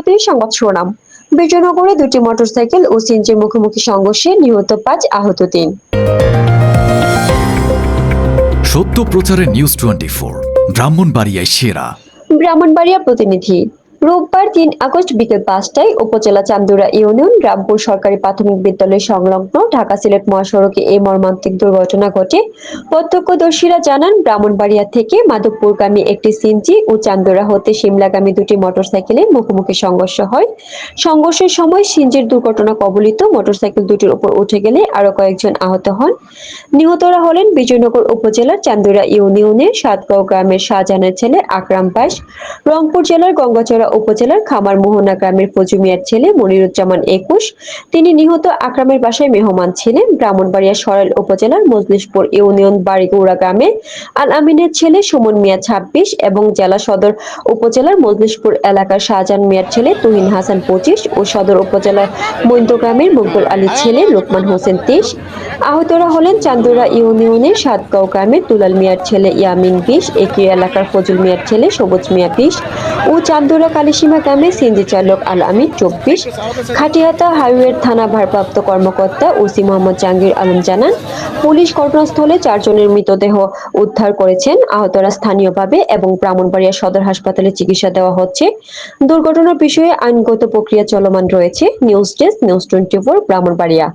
শুরুতেই সংবাদ শিরোনাম বিজয়নগরে দুটি মোটরসাইকেল ও সিএনজির মুখোমুখি সংঘর্ষে নিহত পাঁচ আহত তিন। সত্য প্রচারে নিউজ টোয়েন্টি ফোর ব্রাহ্মণবাড়িয়ায় সেরা। ব্রাহ্মণবাড়িয়া প্রতিনিধি রোববার তিন আগস্ট বিকেল পাঁচটায় উপজেলা চান্দুরা ইউনিয়ন রামপুর সরকারি প্রাথমিক বিদ্যালয় সংলগ্ন ঢাকা সিলেট মহাসড়কে এই মর্মান্তিক দুর্ঘটনা ঘটে। প্রত্যক্ষদর্শীরা জানান, ব্রাহ্মণবাড়িয়া থেকে মাধবপুরগামী একটি সিনজি ও চান্দুরা হতে সিমলাগামী দুটি মোটরসাইকেলে মুখোমুখি সংঘর্ষ হয়। সংঘর্ষের সময় সিনজির দুর্ঘটনা কবলিত মোটরসাইকেল দুটির উপর উঠে গেলে আরও কয়েকজন আহত হন। নিহতরা হলেন বিজয়নগর উপজেলার চান্দুরা ইউনিয়নের সাতগাঁও গ্রামের শাহজাহানের ছেলে আকরাম পাশ। রংপুর জেলার গঙ্গাচড়া উপজেলার খামার মোহনা গ্রামের ফজু মিয়ার ছেলে মনিরুজ্জামান একুশ। তিনি নিহত আকরামের বাসায় মেহমান ছিলেন। ব্রাহ্মণবাড়িয়া সরাইল উপজেলার মজলিশপুর ইউনিয়ন বাড়িগৌড়া গ্রামে আল আমিনের ছেলে সুমন মিয়া ছাব্বিশ এবং জেলা সদর উপজেলার মজলিশপুর এলাকার শাহজাহান মিয়ার ছেলে তুহিন হাসান পঁচিশ ও সদর উপজেলার মৈন্দ গ্রামের মকবুল আলীর ছেলে লোকমান হোসেন তেইশ আহতরা হলেন চান্দুরা ইউনিয়নের সাতগাঁও গ্রামের দুলাল মিয়ার ছেলে ইয়ামিন বিশ। একই এলাকার ফজল মিয়ার ছেলে সবুজ মিয়া বিশ। ও চান্দুরা কালিসীমা গ্রামে সিনজি চালক আল আমিন চব্বিশ, খাটিয়াতা হাইওয়ের থানা ভারপ্রাপ্ত কর্মকর্তা ওসি মোহাম্মদ জাহাঙ্গীর আলম জানান, পুলিশ ঘটনাস্থলে চারজনের মৃতদেহ উদ্ধার করেছেন। আহতরা স্থানীয়ভাবে এবং ব্রাহ্মণবাড়িয়া সদর হাসপাতালে চিকিৎসা দেওয়া হচ্ছে। দুর্ঘটনার বিষয়ে আইনগত প্রক্রিয়া চলমান রয়েছে। News desk, news twenty four, Brahmanbaria.